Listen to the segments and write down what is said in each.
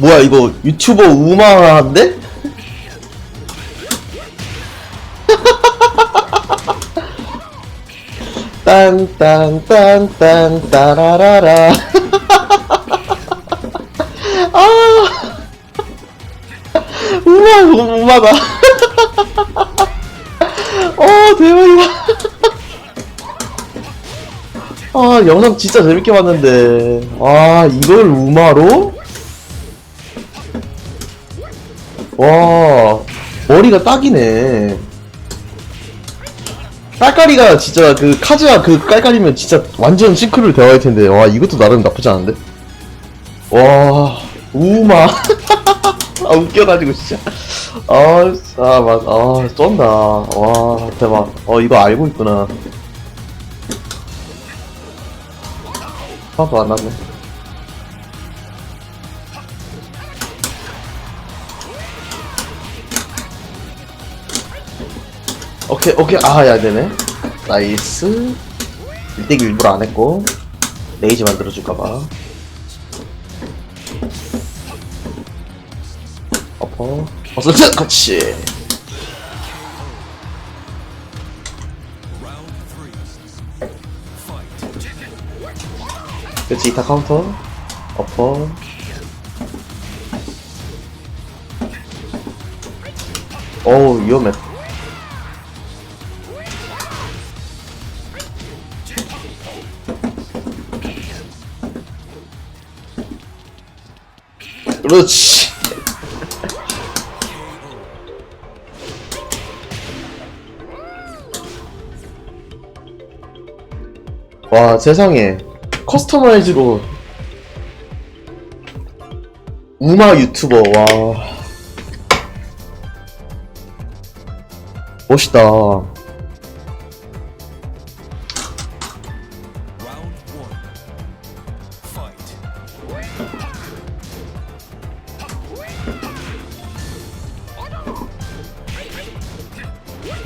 뭐야 이거 유튜버 우마한데? 딴딴딴딴 따라라라. 아. 우마 너무 우마다. 어 대박이다. 아 영상 진짜 재밌게 봤는데. 아 이걸 우마로? 와 머리가 딱이네. 깔깔이가 진짜 그 카즈야 그 깔깔이면 진짜 완전 싱크를 대화할 텐데. 와 이것도 나름 나쁘지 않은데? 와 우마. 아 웃겨가지고 진짜. 아아맞아 쩐다. 와 대박. 어 이거 알고 있구나. 하나도 안 났네 오케이 오케이. 아야 되네. 나이스. 1대기 일부러 안 했고. 레이지 만들어줄까봐. 어퍼. 어서트 그렇지. 그렇지 이타 카운터. 어퍼. 어우 위험해 그렇지. 와 세상에. 커스터마이즈로 우마 유튜버 와. 멋있다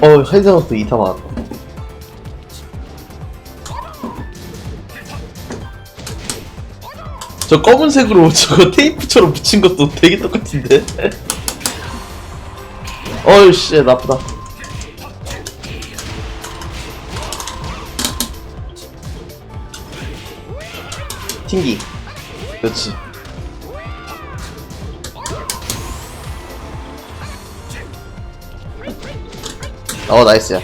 어 헤드너스 2타 맞았다. 저 검은색으로 저거 테이프처럼 붙인 것도 되게 똑같은데? 어이씨 나쁘다. 튕기. 그렇지 어 나이스야.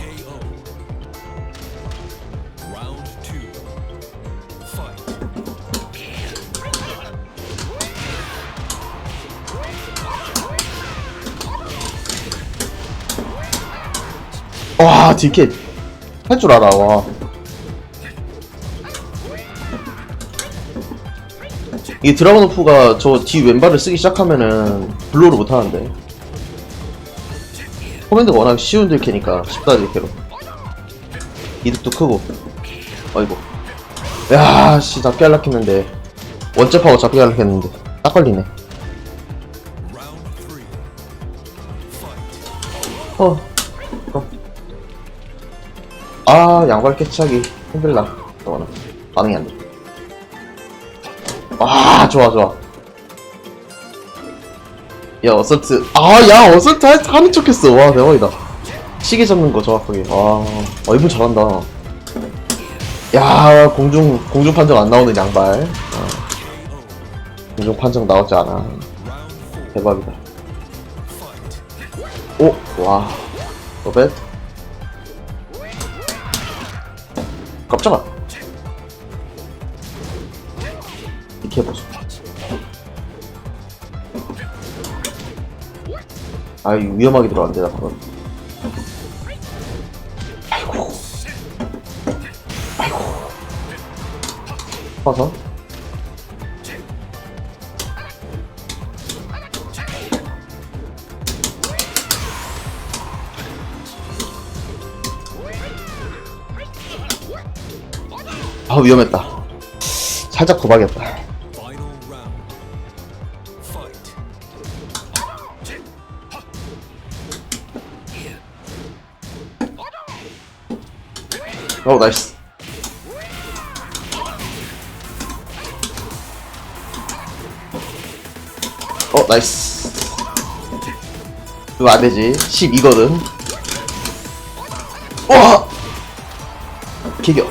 와 딜캣 할줄 알아 와. 이 드라곤오프가 저 뒤 왼발을 쓰기 시작하면은 블로우를 못하는데 코맨드가 워낙 쉬운 딜캐니까 쉽다 딜캐로. 이득도 크고. 어이구 야씨 잡게 할라 했는데. 원잽하고 잡게 할라 했는데. 딱 걸리네. 어. 그럼 아 양발 캐치하기. 힘들다. 저거는 반응이 안돼. 와 좋아 좋아 야 어설트 아야 어설트 하, 하는 척했어 와 대박이다 시계 잡는 거 정확하게 와 어, 이분 잘한다 야 공중 공중 판정 안 나오는 양발 어. 공중 판정 나오지 않아. 대박이다 Fight. 오, 와, 너벳 깜짝아. 이렇게 해보자. 아, 이 위험하게 들어왔는데, 나 그건. 아이고. 아이고. 봐서. 아, 위험했다. 살짝 도박이었다. 어, 나이스. 어 나이스. 이거 안되지. 12거든. 와! 기겨.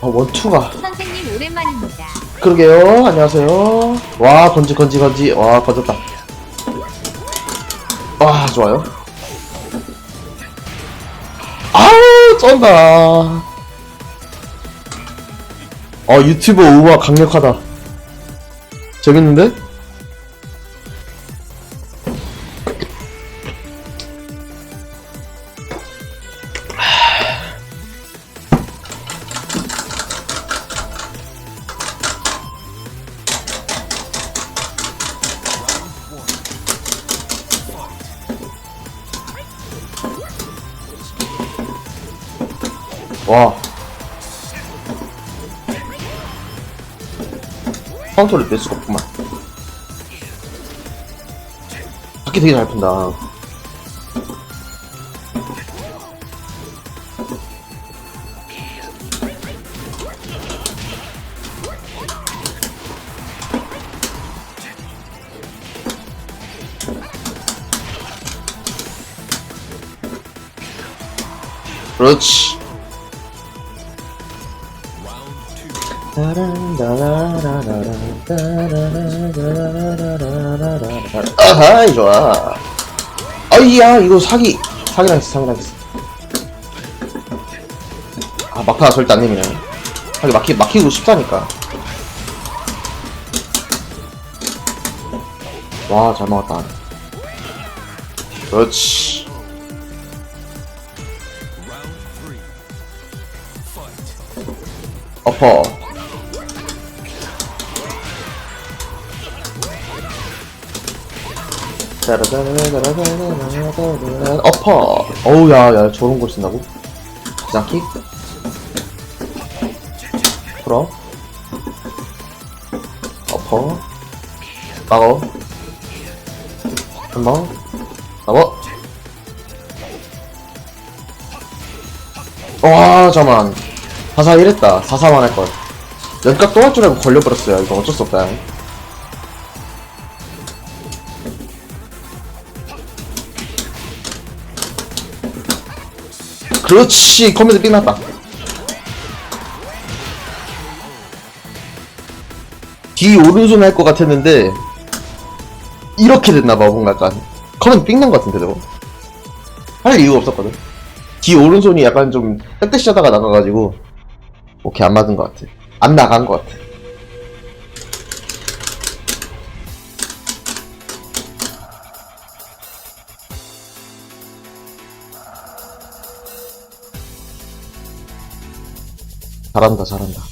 아 원투가. 선생님 오랜만입니다. 그러게요. 안녕하세요. 와 건지 건지 건지. 와 건졌다. 와 좋아요 쩐다 어 유튜브 우와 강력하다 재밌는데? 카운터를 낼 수가 없구만. 바퀴 되게 잘 푼다. 그렇지 아하이 좋아. 아이야 이거 사기. 사기 당했어 사기 당했어 아 막타가 절대 안 내미네. 사기 막히, 막히고 싶다니까. 와 잘 막았다. 그렇지 어퍼. 어우 야야 저런 걸 쓴다고? 기장킥 풀어. 어퍼. 막어. 한번. 잡어. 와 잠만. 4 4 1했다. 4 4만 할걸. 연각 또 할 줄 알고 걸려버렸어요. 이거 어쩔 수 없다 그렇지. 컴퓨터 삥났다. 뒤 오른손 할 것 같았는데 이렇게 됐나봐 뭔가 약간. 컴퓨터 삥난 것 같은데 저거. 할 이유가 없었거든. 뒤 오른손이 약간 좀 떼떼시 하다가 나가가지고 오케이 안 맞은 것 같아. 안 나간 것 같아 잘한다 잘한다.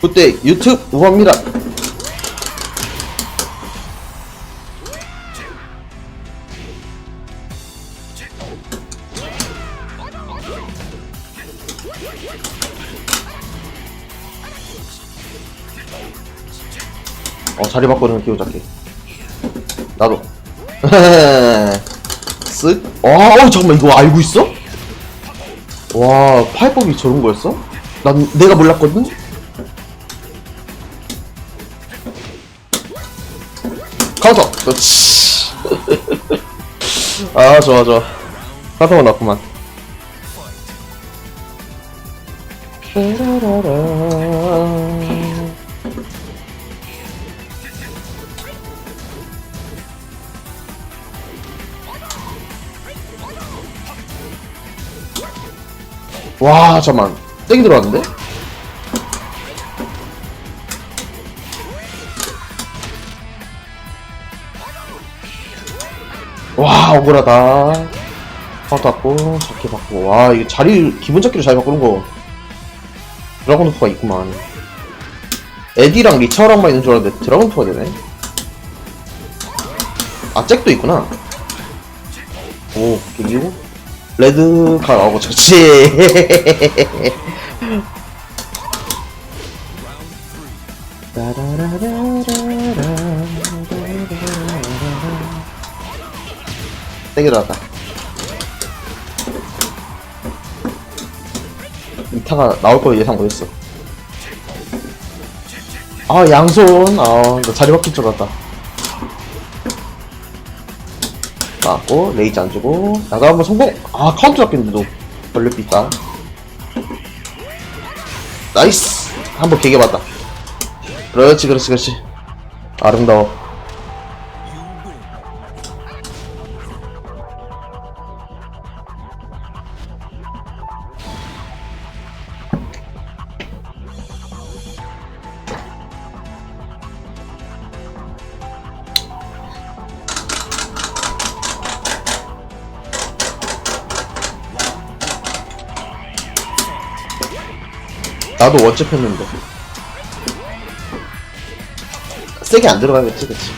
그때 유튜브 우합니다. 어 자리 바꾸는 기호 잡기. 나도 쓱 와, 어, 잠깐만 이거 알고 있어? 와 파이법이 저런 거였어? 난 내가 몰랐거든? 카운터 그렇지 아 좋아 좋아 카운터가 났구만 와 잠만. 땡이 들어왔는데? 와 억울하다. 카운터 받고 잡기 받고. 와 이게 자리 기본 잡기로 잘 바꾸는 거. 드라곤 토가 있구만. 에디랑 리처랑만 있는 줄 알았는데 드라곤 토가 되네? 아 잭도 있구나. 오 이기고 레드가 나오고 좋지 땡이 들어왔다 이타가 나올 거 예상 못했어. 아 양손 아 이거 자리 바뀔 줄 알았다. 맞고 레이즈 안 주고 나가 한번 성공. 아 카운트 잡겠는데도 벌레 삐다. 나이스 한번 개개 봤다. 그렇지 그렇지 그렇지 아름다워. 나도 원chấp 했는데 세게 안 들어가겠지 그치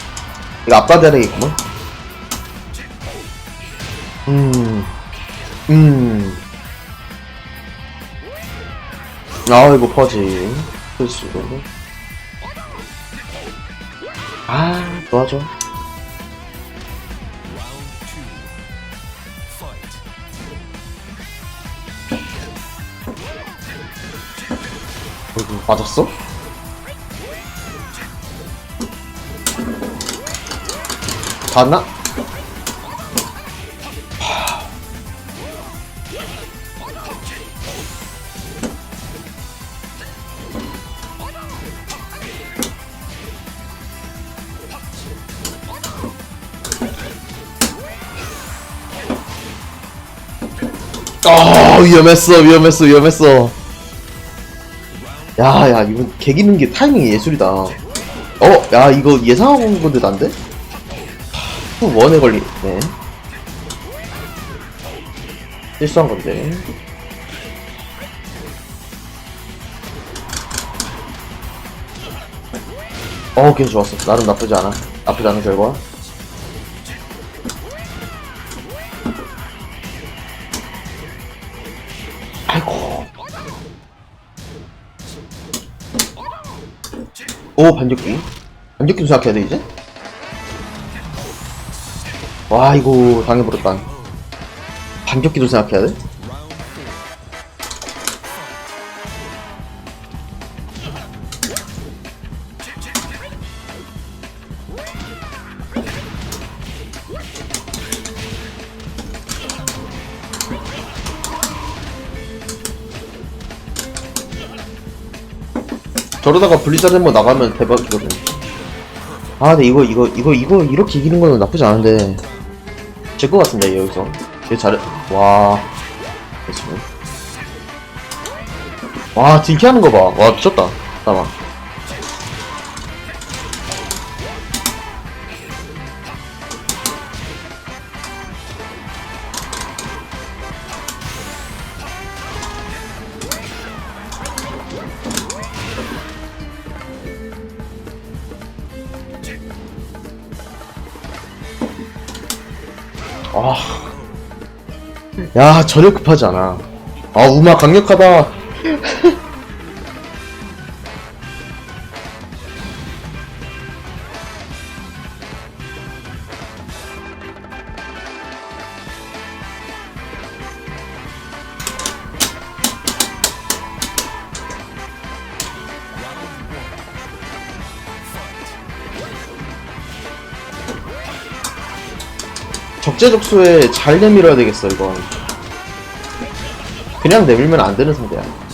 이거 앞다 대야겠구만 음, 음. 아, 이거 퍼지. 필수로. 아, 도와줘. 어이구, 맞았어? 닿았나? 아 위험했어 위험했어 위험했어 야, 야, 이건 개기는 게 타이밍이 예술이다. 어, 야, 이거 예상하고 온 건데, 난데? 후, 원에 걸리네. 실수한 건데. 어, 걔 좋았어. 나름 나쁘지 않아. 나쁘지 않은 결과. 오 반격기 반격기도 생각해야 돼 이제? 와 이거 당해버렸다. 반격기도 생각해야 돼 저러다가 블리자드 뭐 나가면 대박이거든. 아 근데 이거 이거 이거 이거 이렇게 이기는 거는 나쁘지 않은데. 질 것 같은데 여기서. 되게 잘해 와. 됐어. 와 딜키 하는 거봐와 미쳤다. 잠깐만 야, 전혀 급하지 않아. 아, 우마 강력하다. 적재적소에 잘 내밀어야 되겠어, 이건. 그냥 내밀면 안 되는 상대야.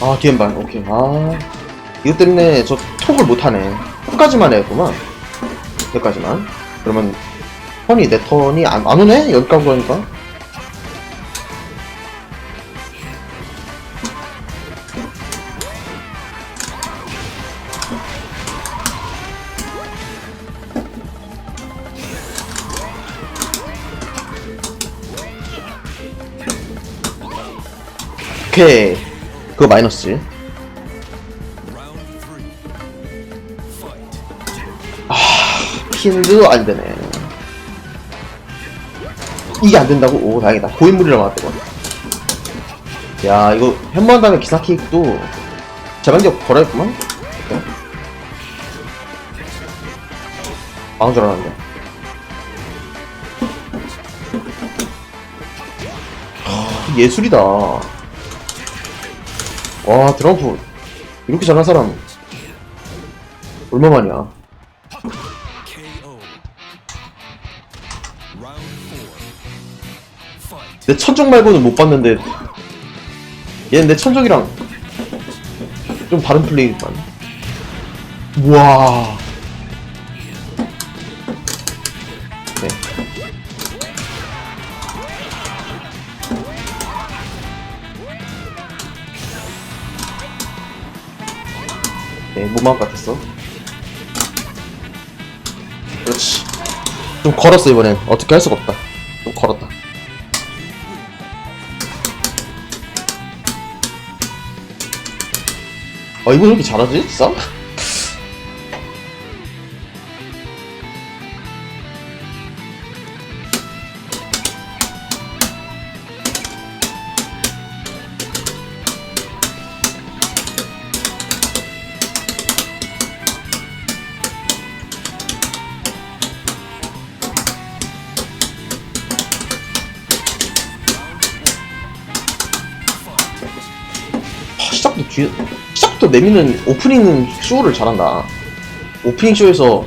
아 뒤엔발 오케이. 아 이것 때문에 저 톡을 못하네. 톡까지만 해야구만. 여기까지만. 그러면 턴이 내 턴이 안, 안 오네? 여기까지 거니까? 오케이. 그거 마이너스지 Round three. Fight. 피는데도 안 되네 이게 안 된다고? 오 다행이다 고인물이라 나왔다 이거 야 이거 햄버거 다음에 기사 케이크도 재반격 걸어야겠구만. 망한 줄 알았는데 하, 예술이다 와 드럼프. 이렇게 잘하는 사람 얼마만이야. 내 천적 말고는 못 봤는데 얘는 내 천적이랑 좀 다른 플레이만 우와 마음 같았어? 그렇지. 좀 걸었어 이번엔. 어떻게 할 수가 없다. 좀 걸었다. 아 이분 왜 이렇게 잘하지? 싸? 시작부터 내미는 오프닝 쇼를 잘한다. 오프닝 쇼에서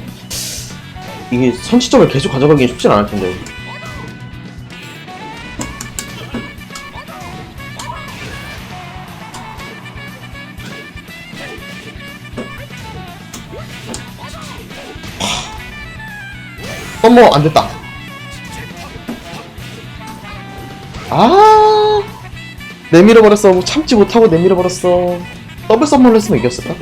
이게 선취점을 계속 가져가기는 쉽진 않을 텐데. 어머 안 됐다. 아 내밀어 버렸어. 뭐 참지 못하고 내밀어 버렸어. 더블 썸머를 했으면 이겼을까?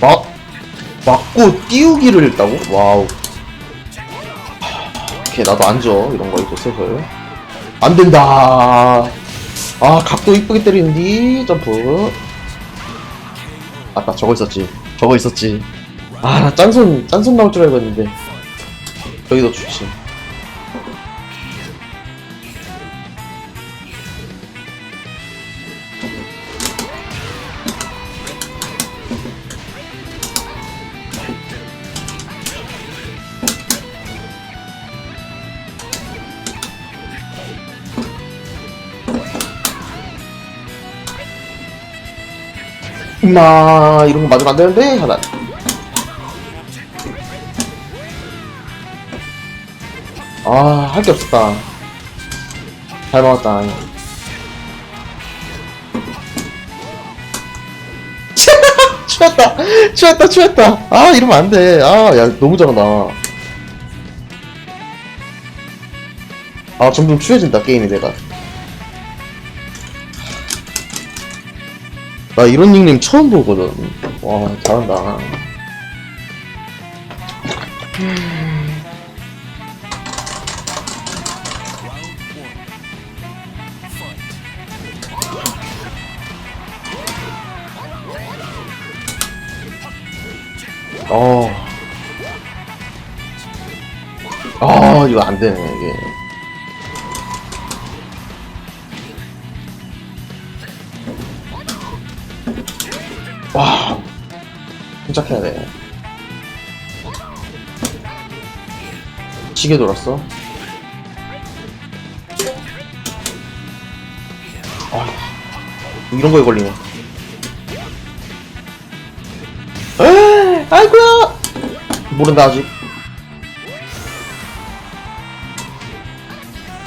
막 맞고 띄우기를 했다고? 와우. 오케이 나도 앉아 이런 거 이제 슬슬. 안 된다. 아 각도 이쁘게 때리는디 점프. 아까 저거 있었지. 저거 있었지. 아나 짠손 짠손 나올 줄 알고 했는데 여기도 좋지. 임마 이런 거 맞으면 안 되는데 하나. 아, 할 게 없었다. 잘 먹었다. 추웠다! 추웠다, 추웠다! 아, 이러면 안 돼. 아, 야, 너무 잘한다. 아, 점점 추워진다, 게임이 내가. 나 이런 닉네임 처음 보거든. 와, 잘한다. 어. 아, 이거 안 되네, 이게. 와. 침착해야 돼. 시계 돌았어. 아, 이런 거에 걸리네. 에 아이고야! 모른다, 아직.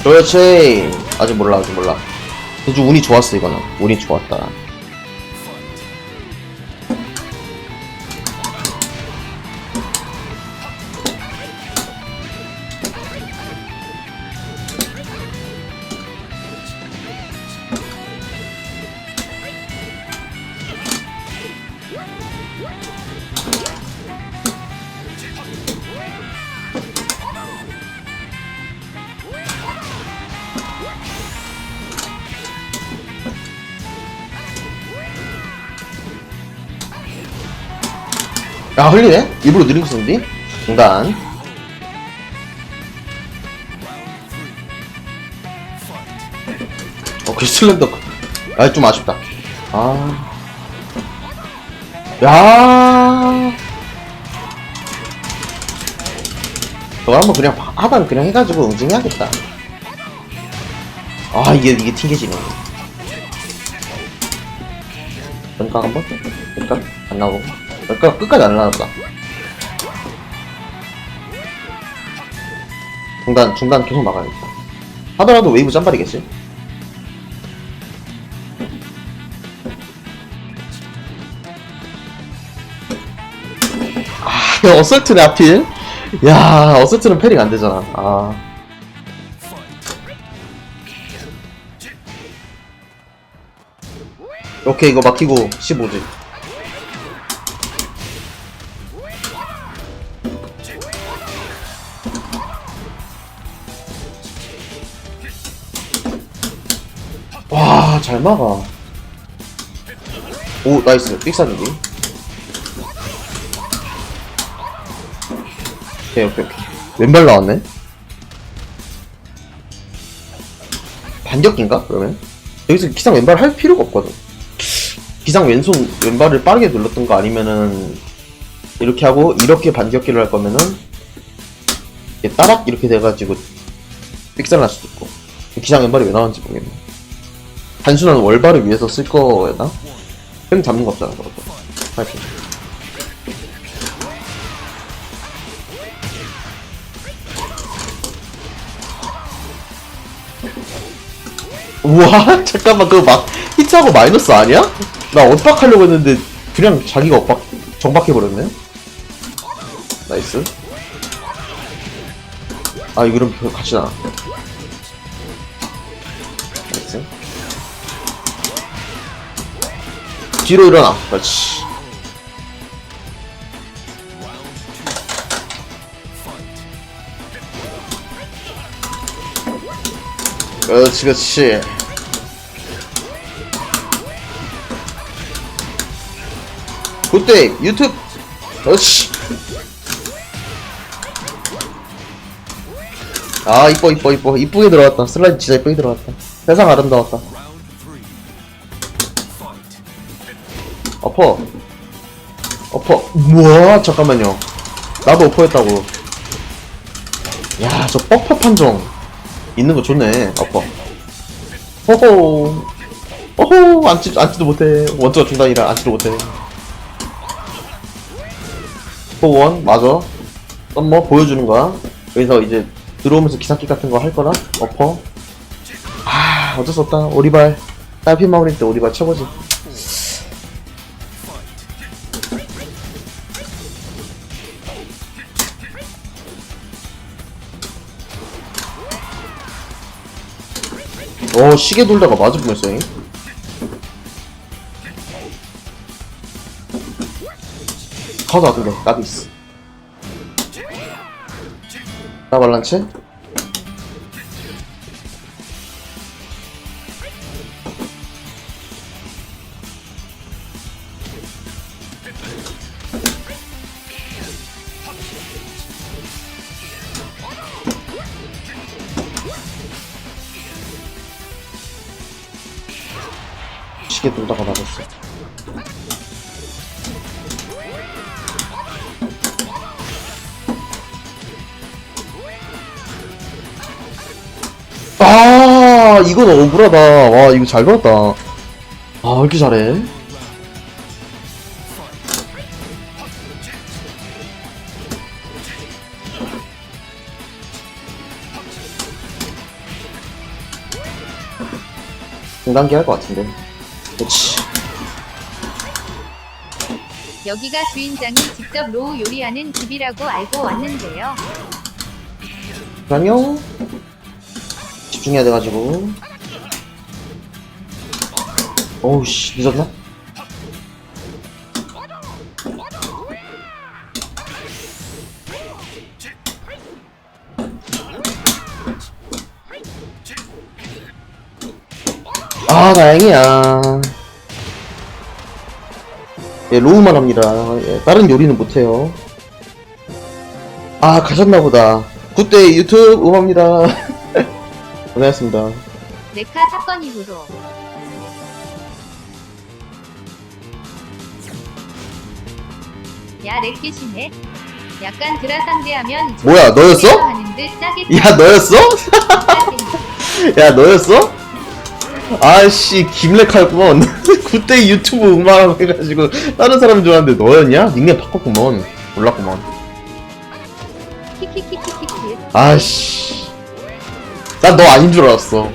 그렇지. 아직 몰라, 아직 몰라. 아주 운이 좋았어, 이거는. 운이 좋았다. 야 흘리네? 일부러 느린 거 썼는데? 중단 어, 그 슬램더. 아, 좀 아쉽다. 아. 야. 저거 한번 그냥 하단 그냥 해가지고 응징해야겠다. 아, 이게, 이게 튕겨지네. 연각 한 번? 연각? 안 나오고. 연각 끝까지 안 나왔다. 중단, 중단 계속 막아야겠다. 하더라도 웨이브 짬발이겠지? 아, 어설트네, 하필. 야, 어설트는 패링 안 되잖아. 아. 오케이, 이거 막히고 15지. 잘 막아. 오, 나이스. 삑사는디. 오케이, 오케이, 오케이. 왼발 나왔네? 반격기인가? 그러면? 여기서 기상 왼발 할 필요가 없거든. 기상 왼손, 왼발을 빠르게 눌렀던가 아니면은, 이렇게 하고, 이렇게 반격기를 할 거면은, 이게 따락 이렇게 돼가지고, 삑살 날 수도 있고. 기상 왼발이 왜 나왔는지 모르겠네. 단순한 월발을 위해서 쓸 거였나? 뺑 잡는 거 없잖아, 그것도. 하여튼. 우와 잠깐만 그거 막 히트하고 마이너스 아니야? 나 엇박하려고 했는데 그냥 자기가 엇박 정박해버렸네 나이스 아 이거 그럼 별 같이 나 뒤로 일어나. 그렇지. 그렇지 그렇지. 그때 유튜브. 그렇지. 아 이뻐 이뻐 이뻐. 이쁘게 들어갔다. 슬라이드 진짜 이쁘게 들어갔다. 세상 아름다웠다 어퍼. 어퍼. 우와 잠깐만요. 나도 어퍼했다고. 야 저 뻑퍼 판정. 있는 거 좋네 어퍼. 호호 호호 앉지, 앉지도 못해. 원투가 중단이라 앉지도 못해. 호원 맞아. 썸머 보여주는 거야? 여기서 이제 들어오면서 기사기 같은 거 할 거라 어퍼? 아 어쩔 수 없다. 오리발. 딸피 마무리 때 오리발 쳐보지 어 시계 돌다가 맞을 뻔했어 잉 가자 나도 있어. 나 발란체? 아 이건 억울하다. 와 이거 잘 받았다. 아왜 이렇게 잘해? 중단기 할 것 같은데. 그렇지 여기가 주인장이 직접 로우 요리하는 집이라고 알고 왔는데요. 잠깐요 집중해야 돼가지고 어우씨 늦었나? 아 다행이야 예, 로우만 합니다. 예, 다른 요리는 못해요. 아, 가셨나보다. 굿데이 유튜브 응원합니다. 고생하셨습니다. 네카 사건 이후로 야 렉기시네 약간 드라 상대하면 좀 뭐야, 너였어? 하는 듯 짜게 야, 너였어? 야, 너였어? 아씨, 김렉할구먼. 굿데이 유튜브 응원하고 해가지고, 다른 사람 줄 알았는데 너였냐? 닉네임 바꿨구먼. 몰랐구먼. 키키키키키키 아씨. 난 너 아닌 줄 알았어.